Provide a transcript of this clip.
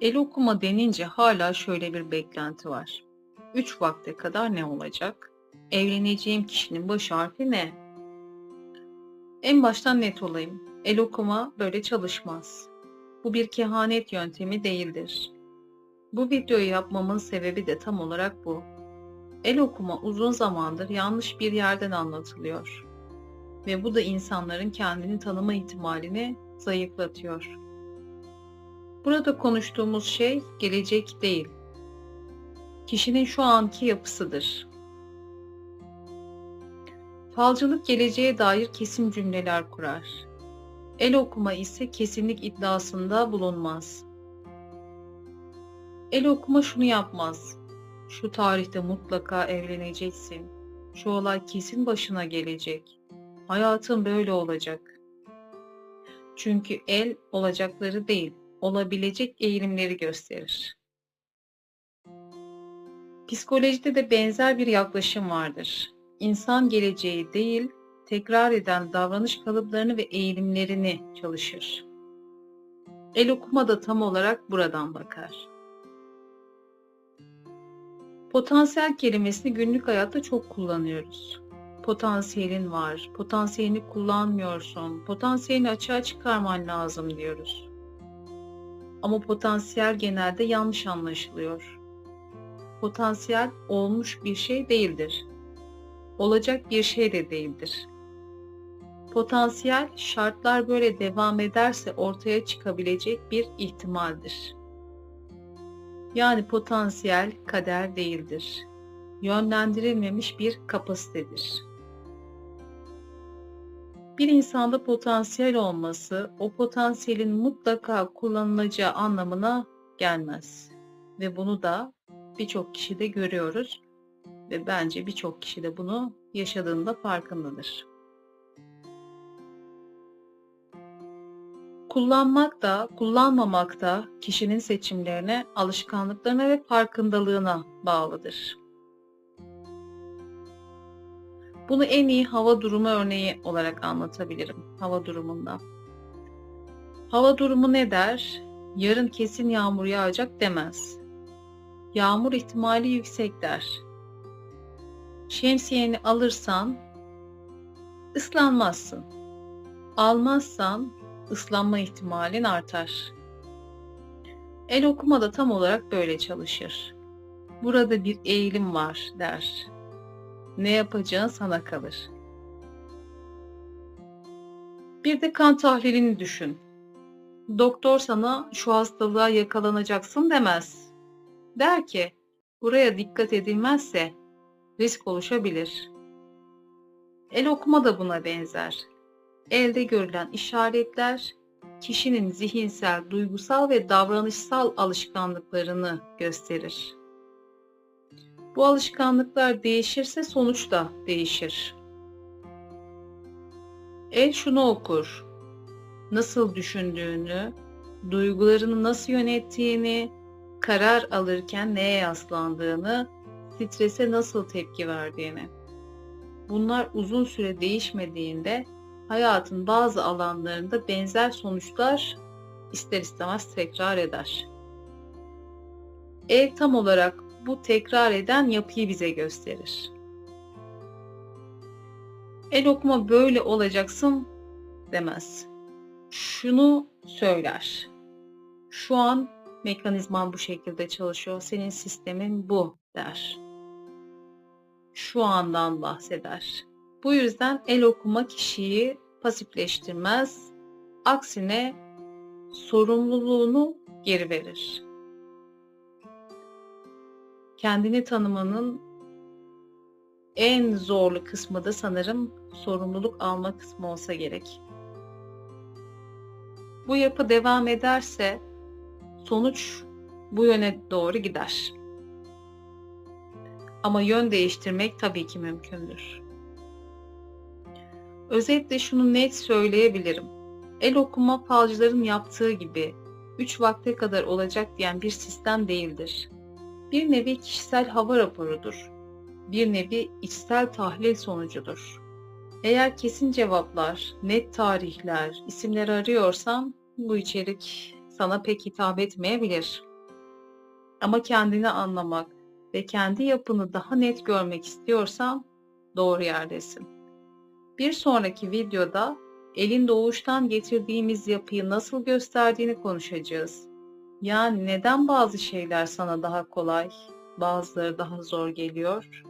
El okuma denince hala şöyle bir beklenti var. Üç vakte kadar ne olacak? Evleneceğim kişinin baş harfi ne? En baştan net olayım. El okuma böyle çalışmaz. Bu bir kehanet yöntemi değildir. Bu videoyu yapmamın sebebi de tam olarak bu. El okuma uzun zamandır yanlış bir yerden anlatılıyor. Ve bu da insanların kendini tanıma ihtimalini zayıflatıyor. Burada konuştuğumuz şey gelecek değil. Kişinin şu anki yapısıdır. Falcılık geleceğe dair kesin cümleler kurar. El okuma ise kesinlik iddiasında bulunmaz. El okuma şunu yapmaz. Şu tarihte mutlaka evleneceksin. Şu olay kesin başına gelecek. Hayatın böyle olacak. Çünkü el olacakları değil, olabilecek eğilimleri gösterir. Psikolojide de benzer bir yaklaşım vardır. İnsan geleceği değil, tekrar eden davranış kalıplarını ve eğilimlerini çalışır. El okuma da tam olarak buradan bakar. Potansiyel kelimesini günlük hayatta çok kullanıyoruz. Potansiyelin var, potansiyelini kullanmıyorsun, potansiyelini açığa çıkarman lazım diyoruz. Ama potansiyel genelde yanlış anlaşılıyor. Potansiyel olmuş bir şey değildir. Olacak bir şey de değildir. Potansiyel şartlar böyle devam ederse ortaya çıkabilecek bir ihtimaldir. Yani potansiyel kader değildir. Yönlendirilmemiş bir kapasitedir. Bir insanda potansiyel olması o potansiyelin mutlaka kullanılacağı anlamına gelmez. Ve bunu da birçok kişide görüyoruz ve bence birçok kişi de bunu yaşadığında farkındadır. Kullanmak da, kullanmamak da kişinin seçimlerine, alışkanlıklarına ve farkındalığına bağlıdır. Bunu en iyi hava durumu örneği olarak anlatabilirim. Hava durumunda. Hava durumu ne der? Yarın kesin yağmur yağacak demez. Yağmur ihtimali yüksek der. Şemsiyeni alırsan ıslanmazsın. Almazsan ıslanma ihtimalin artar. El okuma da tam olarak böyle çalışır. Burada bir eğilim var der. Ne yapacağın sana kalır. Bir de kan tahlilini düşün. Doktor sana şu hastalığa yakalanacaksın demez. Der ki, buraya dikkat edilmezse risk oluşabilir. El okuma da buna benzer. Elde görülen işaretler kişinin zihinsel, duygusal ve davranışsal alışkanlıklarını gösterir. Bu alışkanlıklar değişirse sonuç da değişir. El şunu okur. Nasıl düşündüğünü, duygularını nasıl yönettiğini, karar alırken neye yaslandığını, strese nasıl tepki verdiğini. Bunlar uzun süre değişmediğinde hayatın bazı alanlarında benzer sonuçlar ister istemez tekrar eder. El tam olarak bu tekrar eden yapıyı bize gösterir. El okuma böyle olacaksın demez. Şunu söyler. Şu an mekanizman bu şekilde çalışıyor. Senin sistemin bu der. Şu andan bahseder. Bu yüzden el okuma kişiyi pasifleştirmez. Aksine sorumluluğunu geri verir kendini tanımanın en zorlu kısmı da sanırım sorumluluk alma kısmı olsa gerek. Bu yapı devam ederse sonuç bu yöne doğru gider. Ama yön değiştirmek tabii ki mümkündür. Özetle şunu net söyleyebilirim. El okuma falcıların yaptığı gibi 3 vakte kadar olacak diyen bir sistem değildir bir nevi kişisel hava raporudur. Bir nevi içsel tahlil sonucudur. Eğer kesin cevaplar, net tarihler, isimler arıyorsan bu içerik sana pek hitap etmeyebilir. Ama kendini anlamak ve kendi yapını daha net görmek istiyorsan doğru yerdesin. Bir sonraki videoda elin doğuştan getirdiğimiz yapıyı nasıl gösterdiğini konuşacağız. Yani neden bazı şeyler sana daha kolay, bazıları daha zor geliyor?